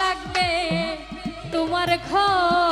লাগবে। তোমার ঘর